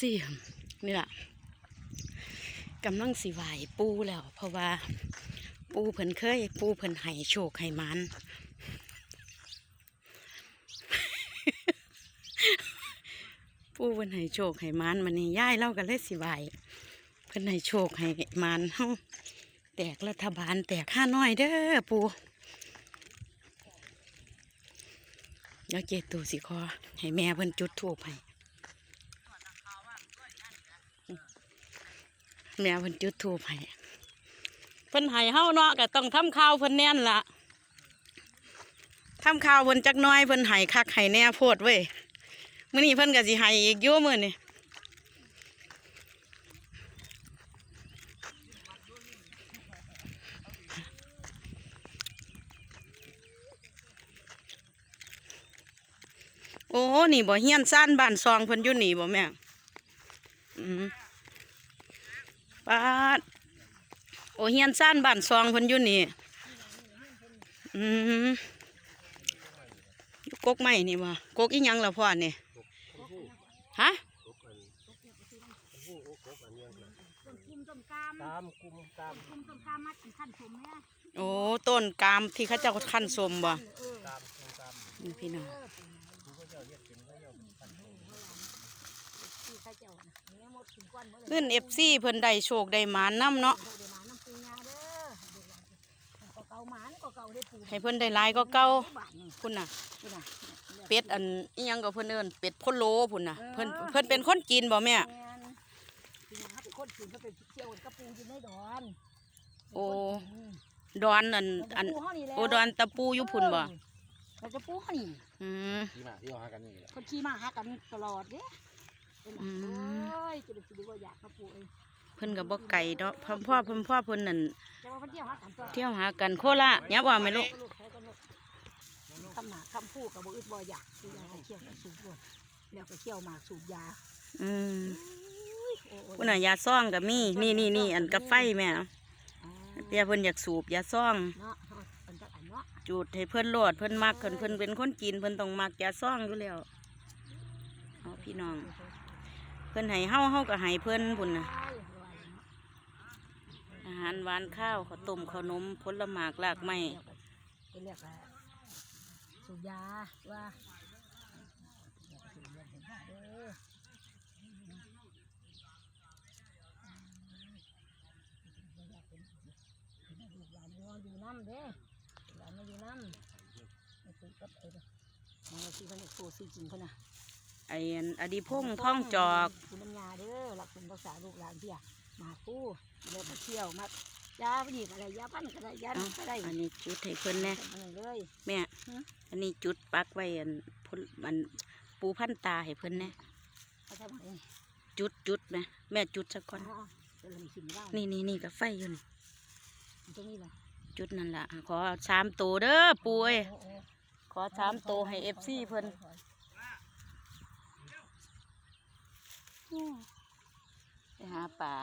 ซี่นี่ล่ะกำลังสิไหวปูแล้ว เพราะว่าปูเพิ่นเคย ปูเพิ่นให้โชคให้มันปูเพิ่นให้โชคให้มันมันนี่ย่ายเล่ากันเลยสิไหวเพิ่นให้โชคให้มันเฮาแตกรัฐบาลแตกห้าน้อยเด้อปูเดี๋ยวเจตูสิคอให้แม่เพิ่นจุดทูบให้ แม่เพิ่นจุดทูบให้เพิ่นให้เฮาเนาะก็ต้องทำข้าวเพิ่นแน่นละทำข้าวเพิ่นจักน้อยเพิ่นให้คักให้แน่โพดเว้ยมื้อนี้เพิ่นก็สิให้อีกอยู่มื้อนี้โอ้ นี่บ่เฮียนซ่านบ้านซองเพิ่นอยู่นี่บ่แม่อืม ปาดโอ้เฮียนซ่านบ้านซองเพิ่นอยู่นี่อืมอยู่กกไม้นี่บ่กกอีหยังละพ่อนี่ฮะต้มกามกุมตามคุมต้มกามมัดขั้นสมเนี่ยโอ้ต้นกามที่เขาเจ้าขั้นสมบ่นี่พี่น้อง เจ้าเรียกเป็นก็เจ้าเป็นพันธุ์ที่ข้าเจ้าน่ะเนี่ยหมดถึงก้อนหมดเลยขึ้นเอฟซีเพิ่นได้โชคได้หมานน้ำเนาะเดี๋ยวมาน้ำปูงาเด้อก็เก่าหมานก็เก่าได้ปูให้เพิ่นได้หลายก็เก่าบาทนี่พุ่นน่ะนี่นะเป็ดอันอิหยังก็เพิ่นเอิ้นเป็ดพะโลพุ่นน่ะเพิ่นเพิ่นเป็นคนจีนบ่แม่แม่นปีนี้เขาเป็นคนจีนเขาเป็นเที่ยวกับปูอยู่ในดอนโอ้ดอนอันอันปูเขานี่แหละโอดอนตะปูอยู่พุ่นบ่เราจะปูเขานี่อืมที่มาที่เราหากันนี่แหละคนขี่มาหากันตลอดเด้เป็น อืมเอ้ยจะได้กินว่าอยากมาปูเอ้ยเพิ่นก็บ่ไกลเนาะพ่อพ่อเพิ่นพ่อเพิ่นนั่นจะมาเที่ยวหากันตัวเที่ยวหากันโคราชยับว่าแม่ลูกคำหนาคำพูดกับบ่อึดบ่อยากคือยาเที่ยวกับสูบด้วยแล้วก็เที่ยวหมากสูบยาอืมโอ้โอ้พุ่นน่ะยาซ่องก็มีนี่นี่นี่อันกาไฟแม่อ่าเปียเพิ่นอยากสูบยาซ่อง เนาะเนาะเป็นจักอันเนาะจูดให้เพิ่นโลดเพิ่นมักเพิ่นเพิ่นเป็นคนจีนเพิ่นต้องมักยาซ่องอยู่แล้วเอาพี่น้องเพิ่น ให้เฮาเฮาก็ให้เพิ่นพุ่นน่ะอาหารหวานข้าวข้าวต้มขนมผลหมากลากไม้เป็นเรียกว่าสูบยาว่าสูบยาด้อยู่น้ำเด้หลานมาอยู่น้ำไม่ตื่นกับเอ้ยเด้อมันสิเพิ่นโซซื้อจริงเพิ่นน่ะ ไอ้อันอดีพงษ์ท่องจอกคุณน้ำยาเด้อรักคุณรักษาลูกหลานเพี่ยมากู้เดินมาเที่ยวมายาไปหยิบอะไรยาปั้นก็ได้ยาเอ้าก็ได้อันนี้จุดให้เพิ่นแหน่ทำอะไรเลยแม่ฮะอันนี้จุดปักไว้อันพลอันปูพันตาให้เพิ่นแหน่เขาทำอะไรจุดจุดแม่แม่จุดซะก่อนอ๋อจะลงขิมได้นี่นี่นี่กับไฟอยู่นี่ตรงนี้เหรอจุดนั่นล่ะขอสามตัวเด้อปูเอ้ยโอ้โหขอสามตัวให้เอฟซีเพิ่น ไปหาป่า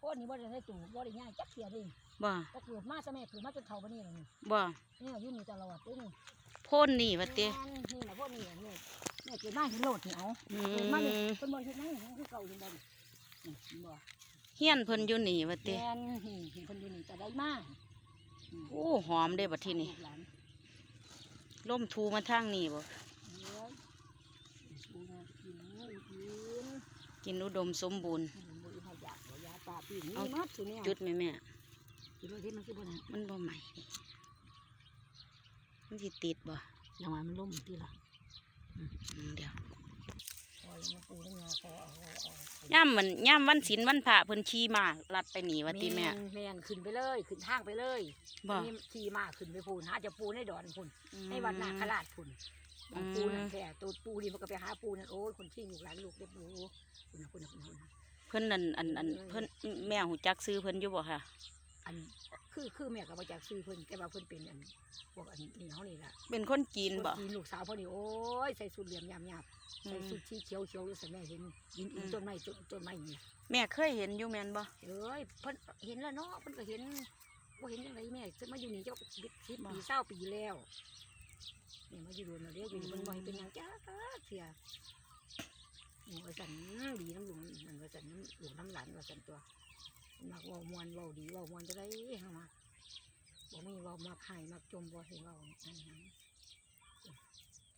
พวกนี้บ่ได้ให้ตู่บ่ได้ง่ายจักเสียดิบ่ก็เกิดมาซะแม่เกิดมาจนเฒ่าปานนี้แล้วนี่บ่เนี่ยอยู่นี่ตลอดเด้อนี่พ่นนี่วะเต้แม่นนี่แหละพวกนี้แหละเนี่ยแม่เกิดมาเห็นโลดนี่เอาอืเกิดมาเนี่ยมเพิ่นบ่เฮ็ดหยังนี่คือเก่าอยู่บ่นี่นี่เห็นบ่เฮียนเพิ่นอยู่นี่วะเต้แม่นนี่เห็นเพิ่นอยู่นี่แต่ได้มาอืมโอ้หอมเด้บัดทีนี้ลูกหลานล่มทูมาทางนี่บ่ เดี๋ยวดูนะกินนะกิน กินอุดมสมบูรณ์บ่อีหอยากบ่ยาปลาปีนี่เอามัดสิเนี่ยจุดแม่แม่จุดเลยที่มันคือบ่น่ะมันบ่ใหม่ มันสิติดบ่จังหวะมันล่มที่ละอืมเดี๋ยวโอ้ยมันปูนี่งาคอเอาเอาเอาย่ามมันย่ามวันศีลวันพระเพิ่นขี่มาลัดไปหนีวะติแม่นแม่นขึ้นไปเลยขึ้นทางไปเลยบ่นี่ขี่มาขึ้นไปพูนหาจะปูในดอนพูนให้วัดนาคราชพูน บางปูนั่นแค่ตัวปูนี่มันก็ไปหาปูนั่นโอ้ยคนที่ลูกหลานลูกเด็กปูคุณนะคุณนะคุณนะคุณนะเพิ่นนั่นอันอันเพิ่นแม่หูจักซื้อเพิ่นอยู่บ่ค่ะ อันคือคือแม่ก็มาจากซื้อเพิ่นแต่ว่าเพิ่นเป็นอันพวกอันนี่เขานี่แหละเป็นคนจีนบ่กินลูกสาวพอดีโอ้ยใส่สุดเหลี่ยมยำยำใส่สุดที่เขียวเขียวอยู่ใส่แม่เห็นยินอีต้นไม้ต้นต้นไม้นี่แม่เคยเห็นอยู่แม่นบ่เอ้ยเพิ่นเห็นแล้วเนาะเพิ่นก็เห็นว่าเห็นยังไงแม่จะมาอยู่นี่เจ้าสิบสิบปีเศร้าปีแล้ว เนี่ยมาอยู่โดนมาเรียกอยู่นี่เพิ่นบ่ให้เป็นหยังจ้าเสียหมูว่าสันดีน้ำหลวงมันว่าสันน้ำหลวงน้ำหลานว่าสันตัวมักเว่ามวนเว่าดีเว่ามวนจะได้เฮามาบ่มีเว่ามักหายมักจมบ่เห็นเว่าอันนั้น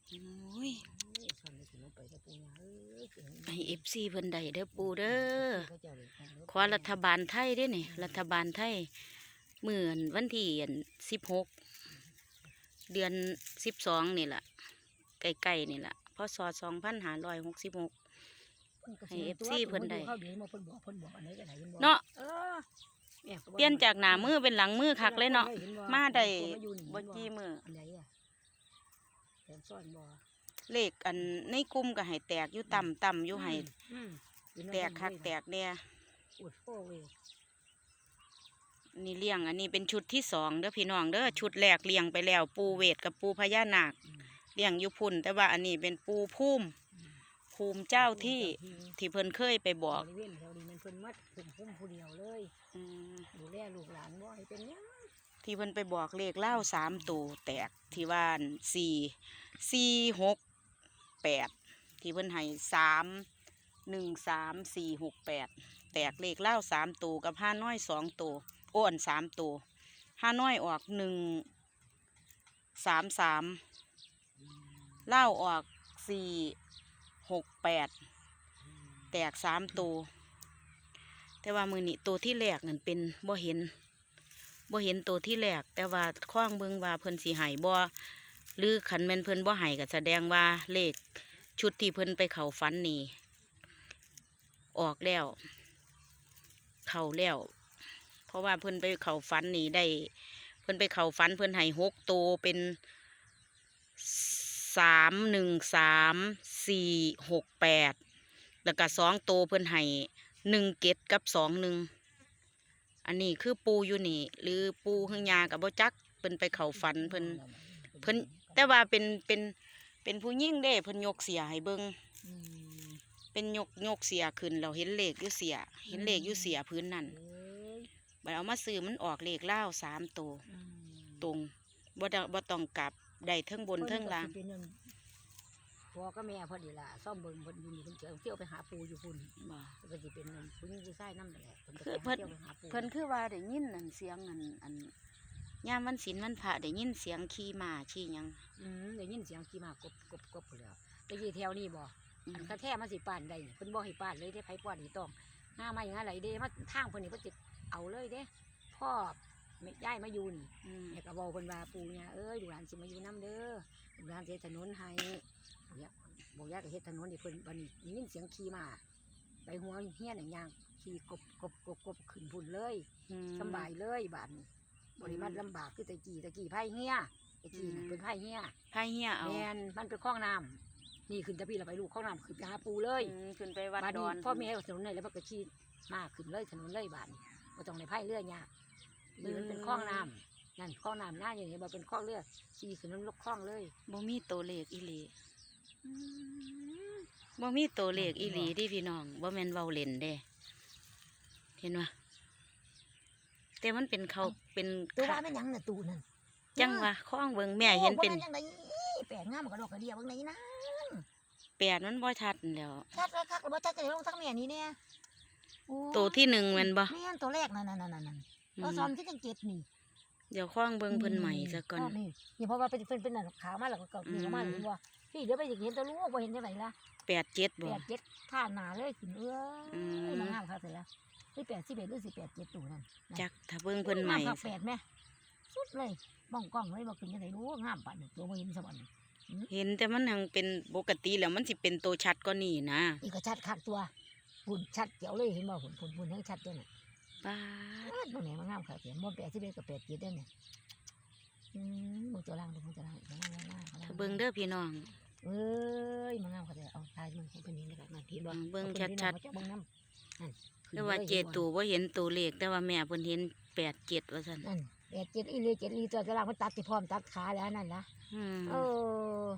โอ้ยโอ้ยสันเลยสิลงไปแต่ปูเนี่ยเอ้ยเกิดให้ FC เพิ่นได้เด้อปูเด้อเขาเจ้าเลยเอาขอรัฐบาลไทยเด้อนี่ รัฐบาลไทยมื้ออันวันที่อัน16 เดือน12นี่ล่ะใกล้ๆนี่ล่ะพศ2566ให้ FC เพิ่นได้เขาเดี๋ยวมาเพิ่นบอกเพิ่นบอกอันไหนกันไหนเพิ่นบอกเนาะเออแม่ก็บ่เปลี่ยนจากหน้ามือเป็นหลังมือคักเลยเนาะห็บ่มาได้มาอยู่นี่บ่กี่มืออันไหนอะแถมซ่อนบ่เลขอันในกลุ่มก็ให้แตกอยู่ต่ำต่ำอยู่ให้อืมอืมแตกคักแตกแน่อุดโอ้เว้ย นี่เลี้ยงอันนี้เป็นชุดที่สองเด้อพี่น้องเด้อชุดแรกเลี้ยงไปแล้ว ปูเวทกับปูพญานาคอืมเลี้ยงอยู่พุ่น แต่ว่าอันนี้เป็นปูพุ่มอืมภูมิเจ้าที่ที่เพิ่นเคยไปบอกบริเวณแถวนี้มันเพิ่นมัดคุมพุ่มผู้เดียวเลยอืมดูแลลูกหลานบ่ให้เป็นหยังที่เพิ่นไปบอกเลขเล่าสามตัวแตกที่ว่าอันสี่สี่หกแปดที่เพิ่นให้สามหนึ่งสามสี่หกแปดแตกเลขเล่าสามตัวกับห้าน้อยสองตัว อ้วนสามตัวห้าน้อยออกหนึ่งสามสามเล่าออกสี่หกแปดแตกสามตัวแต่ว่ามือนี้ตัวที่แรกนั่นเป็นบ่เห็นบ่เห็นตัวที่แรกแต่ว่าคว้างเบิ่งว่าเพิ่นสิให้บ่หรือขันแม่นเพิ่นบ่ให้ก็แสดงว่าเลขชุดที่เพิ่นไปเข้าฝันนี่ออกแล้ว เข้าแล้ว เพราะว่าเพิ่นไปเข้าฝันนี่ได้ เพิ่นไปเข้าฝันเพิ่นให้หกตัวเป็นสามหนึ่งสามสี่หกแปดแล้วก็สองตัวเพิ่นให้หนึ่งเกตกับสองหนึ่งอันนี้คือปูอยู่นี่ หรือปูหึงยากับบ่จักเพิ่นไปเข้าฝันเพิ่นเพิ่นแต่ว่าเป็นเป็นเป็นผู้ยิ่งเด้เพิ่นยกเสียให้เบิ่งอืมเป็นยกยกเสียขึ้นเราเห็นเลขอยู่เสีย เห็นเลขอยู่เสียพื้นนั่นเอ้ย บัดเอามาซื้อมันออกเลขเล่าวสามตัวอืมตรงบ่ต้องบ่ต้องกลับได้เทั้งบนเทั้งล่างพิ่นก็สิเป็นอันพ่อก็แม่พอดีล่ะซ่อมเบิ่งเพิ่นอยู่นี่เพิ่นเจอเที่ยวไปหาปูอยู่พุ่นบ่เพิ่นก็สิเป็นอันผู้หญิงผู้ชายนำนั่นแหละเพิ่นก็คือไปเพิ่นเที่ยวไปหาปูเพิ่นคือว่าได้ยินอันเสียงอันอันยามวันศีลวันพระได้ยินเสียงขี่ม้าขี่หยังอืมได้ยินเสียงขี่มากบกบกบพุ่นแล้วไปอยู่แถวนี้บ่อืมอันกระแท้มันสิปานได้เพิ่นบ่ให้ปานเลยได้ไผป้อนนี่ต้องหน้าไม้งาไหลเด้มาทางเพิ่นนี่เพิ่นสิ เอาเลยเด้พ่อแม่ย้ายมาอยู่นี่อืมแม่ก็บอกเพิ่นว่าปู่ย่าเอ้ยลูกหลานสิมาอยู่นํเด้อลูกหลานสิเฮ็ดถนนให้บอกอยากบอกอยากให้เฮ็ดถนนให้เพิ่นบัดนี้ได้ยินเสียงขี่มาไปหัวเฮียนอย่างย่างขี่กบกบกบกบขึ้นพุ่นเลยอืมสำบายเลยบาดนี้บริมาลำบากคือแตะกี้ตะกี้ไผ่เฮียตะกี้น่ะอืมเป็นไผ่เฮียพายเฮียเอาแมนมันเป็นคลองน้ำนี่ขึ้นแตะพี่เราไปลูกคลองน้ำขึ้นไปหาปูเลยอืมขึ้นไปวัดบาดดนี้อนพ่อแม่เอาถนนเลยแล้วมันก็ขี่มาขึ้นเลยถนนเลยบาดนี้ บ่ต้องในไผ่เรือยากนี่มันเป็นคลองน้ำนั่นคลองน้ำหน้าอย่างนี้มันเป็นคลองเรือขี่ขึ้นน้ำลกคลองเลยบ่มีตัวเลขอีหลีบ่มีตัวเลขอีหลีที่พี่น้องบ่แม่นเว้าเล่นเด้ เห็นว่าแต่มันเป็นเขาเป็นตัวว่าค่ะแม่นหยังน่ะตูนั่นจังว่าข้องเบิ่งแม่เห็นเป็นโอ้บ่แม่จังไดแปลงงามกระดอกกระเดียเบิ่งไหนนะแปดมันบ่ชัดนั่นแหล้วชัดคักๆบ่ชัดจะลงทั้งแม่นี่เนี่ยโอ้ ตัวที่หนึ่งแมันบ่แม่นตัวแรกนั่นนั่นนั่นนั่นอืเรามซ้อมที่จังเจ็ดนี่เดี๋ยวข้องเบิ่งเพิ่นใหม่ซะก่อนนี่นี่เพราะว่าเป็นเป็นเป็นหนังขาวมาแล้วก็เก่านี่เข้ามาอืมเห็นบ่พี่เดี๋ยวไปเห็นตัวลูกบ่เห็นจังไดล่ะแปดเจ็ดบ่แปดเจ็ดท่าหนาเลยขึ้นเอ้ยอืมนางงามค่ะเสร็จแล้วนี่แปดสิบเอ็ดหรือสิแปดเจ็ดตัวนั่นจักถ้าเบิ่งเพิ่นใหม่งาค่ะแปดแม่สุดเลยบ้องกล้องเลยบ่ขึ้นจังไดรู้งามปานนี้ตัวบ่เห็นสวรรค์เห็นแต่มันหังเป็นปกติแล้วมันสิเป็นตัวชัดกว่านี้นะนี่ก็ชัดคักตัว หุ่นชัดเจ๋วเลยเห็นบ่หุ่นหุ่นหุ่นทั้งชัดตัวน่ะป้าดบ่แม่นมางามค่ะเสียบ่แปดสิบเอ็ดกับแปดเจ็ดได้เนี่ยอืมมึงตัวล่างดูมึงตัวล่างตัวล่างล่างถ้าเบิ่งเด้อพี่น้องเอ้ยมางามค่ะเสียเอาทายมึงเป็นนี้นะครับนั่นเห็นบ่อืมเบิ่งอาพิ่นชัดๆเบิ่งน้ำเอาเจ้าเบิ่งน้ำนั่นขึ้นแต่ว่าลยเจห็นบ่ตูบ่เห็นตัวเลขแต่ว่าแม่เพิ่นเห็นแปดเจ็ดว่าซั่นนั่นแปดเจ็ดอีหลีเจ็ดอีหลีตัวจะล่างมันตัดที่พร้อมตัดขาแล้วนั่นนะอืมเออ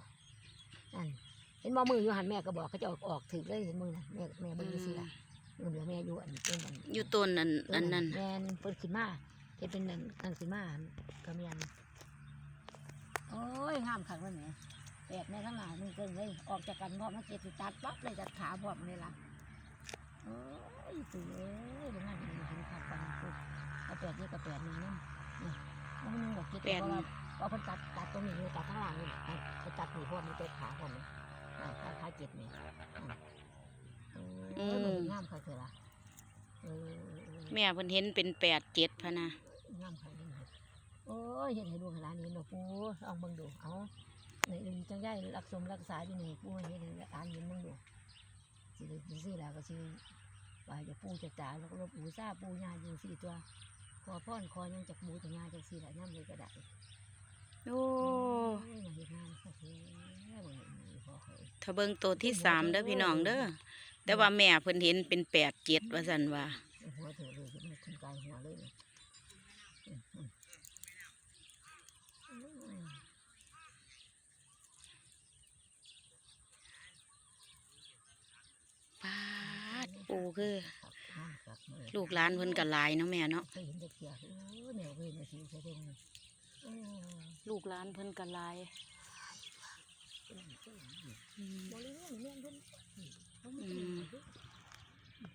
นั่นเห็นบ่มืออยู่หันแม่ก็บอกเขาจะออกออกถึกเลยเห็นมือนะแม่แม่เบิ่งดูสิล่ะมือเดี๋ยวแม่อยู่อันเป็นอันอยู่ต้นอันอันนั้นแม่นเปิดขึ้นมาเฮ็ดเป็นนั่นนั่นขึ้นมาอันก็มีอันโอ้ยงามคักเลยแม่แปดในข้างหน้ามึงเกินเลยออกจากกันพร้อมมันเจ็ดสิตัดปั๊บเลยจัดขาพร้อมเลยล่ะโอ้ยตื่นเอ้ยดูงานดีดีขาดกันปุ๊บเอาแปดนี่กับแปดนี่นี่นี่มันมึงบอกคิดว่าว่าว่าเพิ่นตัดตัดตรงนี้เลยตัดข้างหลังนี่ตัดเขาตัดหูพร้อมมันเจ็ดขาพร้อมเลย อ่าตัดขาเจ็ดนี่อืมเออมันงามค่ะเถอะล่ะเออเออเออแม่เพิ่นเห็นเป็นแปดเจ็ดพะนะงามค่ะนี่โอ้ยเห็นให้ดูขนาดนี้หนูปูลองเบิ่งดูเอาในอื่นจังได้รักสมรักษาอยู่นี่ปูเห็นให้อ่านเห็นเบิ่งดูสิได้สิสิแล้วก็สิว่าจะปูจะจ๋าแล้วก็รบปูซาปูญาอยู่สี่ตัวขอพรขอหยังจากปูจากญาจากสี่ละย่ำเลยก็ได้โอ้โอ้ยมาเฮ็ดงานค่ะเฮ้ยบ่เห็นมีพอเคย ถ้าเบิ่งตัวที่สามเด้อพี่น้องเด้อแต่ว่าแม่เพิ่นเห็นเป็นแปดเจ็ดว่าซั่นว่าหัวเถอะเลยมันขึ้นกลางหัวเลยเนี่ยอืมอืมอืมปาดปูคือครับงามครับเมื่อยลูกหลานเพิ่นก็หลายเนาะแม่เนาะเคยเห็นเด็กเสียเออแนวเวรเนี่ยสิใช่เด้งเออลูกหลานเพิ่นก็หลายอืม บริเวณเนี่ยเพิ่นเขาอืไม่ม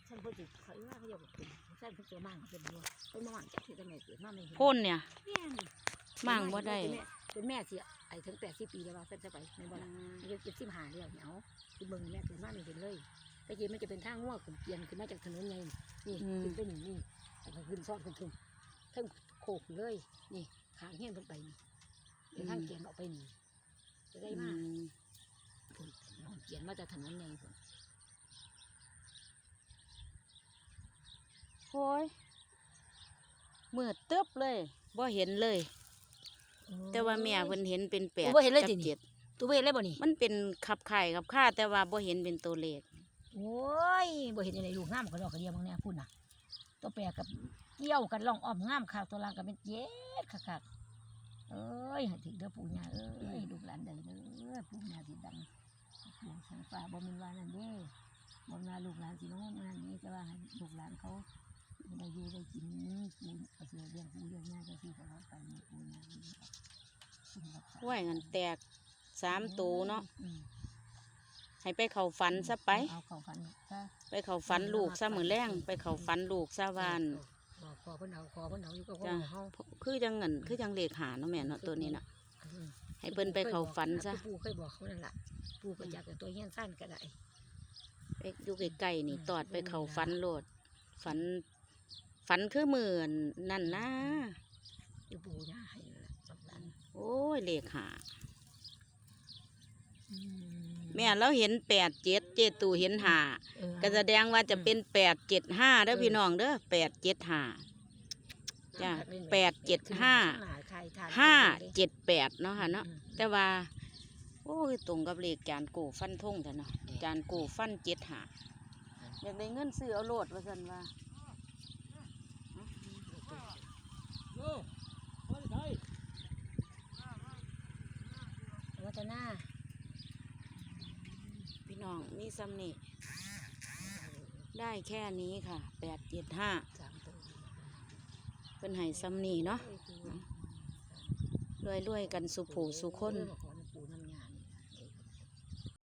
ฉันเพิ่นสิเขาว่าเขาอยากเป็นฉันเพิ่นตัวมั่งเป็นบัวเป็นมั่งจากที่จะแม่เกิดมาไม่เห็นพ่นเนี่ยแม่นี่มั่งบ่ได้เป็นแม่สิไอ้ถึงแปดสิบปีแล้วว่าเพิ่นจะไปในบ่ล่ะอายุเจ็ดสิบห้าแล้วเนี่ยเอาคือเบิ่งแม่เกิดมาไม่เห็นเลยแต่กี้มันจะเป็นทางง่วงขึ้นเกียนขึ้นมาจากถนนไงนี่ขึ้นไปนี่นี่แล้วก็ขึ้นซ้อนขึ้นทุ่มทั้งโคกเลยนี่ขางเฮี้ยนเพิ่นไปนี่เป็นทางเกียนออกไปนี่ จะได้อืมากมพุ่นน้องเขียนมาจากถนนไงพุ่นโอ้ยมืดตึ๊บเลยบ่เห็นเลย แต่ว่าแม่เพิ่นเห็นเป็นแปดบ่เห็นเลยกับตินี่เจ็ดตัวเวทเลยบ่นี่มันเป็นขับไข่ขับข้าแต่ว่าบ่เห็นเป็นตัวเลขโอ้ยบ่เห็นยังไงลูกงามกระดอกกระเดียบางเนี่ยพุ่นน่ะตัวแปรกับเกี่ยวกันล่องอ้อมงามขาวตัวล่างกับเป็นเจ็ดคักๆ เอ้ยให้ถึงเด้อปู่ย่าเอ้ยลูกหลานใดเด้อปู่ย่าสิดังดวงสันฟ้าบ่แม่นว่านั่นเด้บ่แม่นว่าลูกหลานสิน้องนั่นนี่แต่ว่าให้ลูกหลานเขาได้อยู่ได้กินปู่ก็สิเลี้ยงปู่เลี้ยงย่าจังซี่ก็เขาไปนี่ปู่ย่านี่คุณรักษาห้วยงันแตกสามตัวเนาะอืมให้ไปเข้าฝันซะไปเอาเข้าฝันซะไปเข้าฝันลูกซะมื้อแรงไปเข้าฝันลูกซะวานบอก ขอเพิ่นเอาขอเพิ่นเอาอยู่กับพ่อจ้ะเฮาคือจังเงินคือจังเลขหาเนาะแม่เนาะตัวนี้น่ะอืมให้เพิ่นไปเข้าฝันซะปู่เคยบอกเขานั่นล่ะปู่ก็อยากแต่ตัวเฮี้ยนสั้นก็ได้ไปอยู่ใกล้ๆนี่อืมตอดไปเข้าฝันโลดฝันฝันคือมื้อนั่นนะอยู่ปู่ย่าให้นั่นล่ะสำคัญโอ้ยเลขหาอื แม่เราเห็นแปดเจ็ดเจตูเห็นหาเออก็แสดงว่าจะเป็นแปดเจ็ดห้าเด้อพี่น้องเด้อแปดเจ็ดห้าจ้ะแปดเจ็ดห้าใครทนห้าเจ็ดแปดเนาะค่ะเนาะอืมแต่ว่า โอ้ยตรงกับเลขจานกูฟันทงแต่เนาะจานกูฟันเจ็ดหาอยากได้เงินซื้อเอาโลดว่าสันว่าโอ้ไม่ใช่วัฒนาพี่น้ องมีซ้ำนี่ได้แค่นี้ค่ะแปดเจ็ดห้าเป็นไห้ซ้ำนี่เนาะรวยๆกันสุผูสุคน